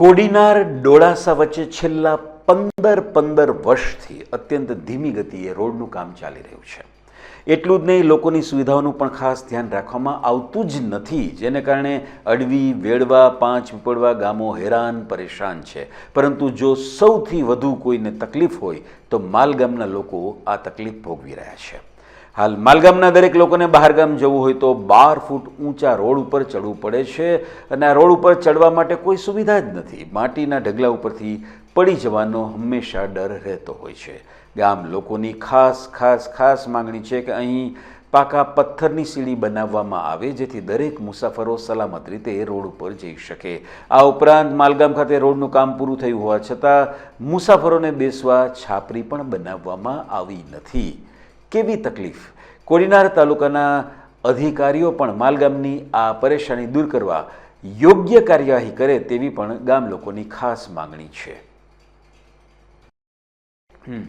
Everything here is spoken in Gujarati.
કોડીનાર ડોળાસા વચ્ચે છેલ્લા પંદર પંદર વર્ષથી અત્યંત ધીમી ગતિએ રોડનું કામ ચાલી રહ્યું છે. એટલું જ નહીં, લોકોની સુવિધાઓનું પણ ખાસ ધ્યાન રાખવામાં આવતું જ નથી, જેને કારણે અડવી, વેડવા, પાંચ પીપળવા ગામો હેરાન, પરેશાન છે. પરંતુ જો સૌથી વધુ કોઈને તકલીફ હોય, તો માલગામના લોકો આ તકલીફ ભોગવી રહ્યા છે. હાલ માલગામના દરેક લોકોને બહારગામ જવું હોય તો બાર ફૂટ ઊંચા રોડ ઉપર ચડવું પડે છે અને આ રોડ ઉપર ચડવા માટે કોઈ સુવિધા જ નથી. માટીના ઢગલા ઉપરથી પડી જવાનો હંમેશા ડર રહેતો હોય છે. ગામ લોકોની ખાસ ખાસ ખાસ માંગણી છે કે અહીં પાકા પથ્થરની સીડી બનાવવામાં આવે જેથી દરેક મુસાફરો સલામત રીતે રોડ ઉપર જઈ શકે. આ ઉપરાંત માલગામ ખાતે રોડનું કામ પૂરું થયું હોવા છતાં મુસાફરોને બેસવા છાપરી પણ બનાવવામાં આવી નથી. કેવી તકલીફ? કોડીનાર તાલુકાના અધિકારીઓ પણ માલગામની આ પરેશાની દૂર કરવા યોગ્ય કાર્યવાહી કરે તેવી પણ ગામ લોકોની ખાસ માંગણી છે. હમ.